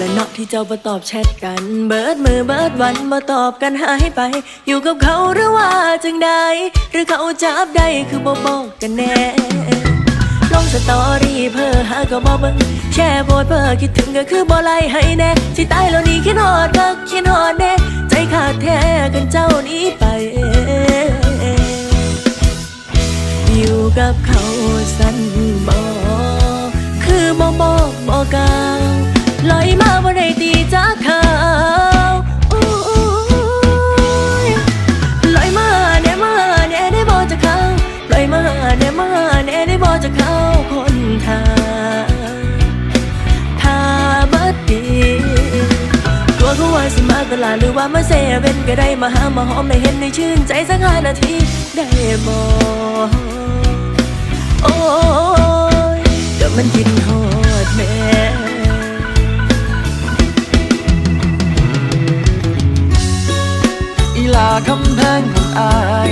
ละนอกที่เจ้าบ่ตอบแชทกัน เบิดมือเบิดวันบ่ตอบกันหายไป อยู่กับเขาหรือว่าจังใดหรือเขาจับได้คือบ่บอกกันแน่ลงสตอรี่เพื่อหาก็บ่เบิ่งแค่โพสเพื่อคิดถึงก็คือบ่ไล่ให้แน่สิตายแล้วนี่คิดฮอดก็คิดฮอดแน่ใจขาดแท้กันเจ้านี้ไปอยู่กับเขาสั้น มาแน่มาแน่ได้บ่จากเขาคนทางถ้าบัดดีกลัวเขาว่าสิมาตลาดหรือว่ามาเซเว่นก็ได้มาหามาหอมได้เห็นได้ชื่นใจสักห้านาทีได้บ่โอ้ยก็มันกินฮอดแม่อีลาคำแพงของอาย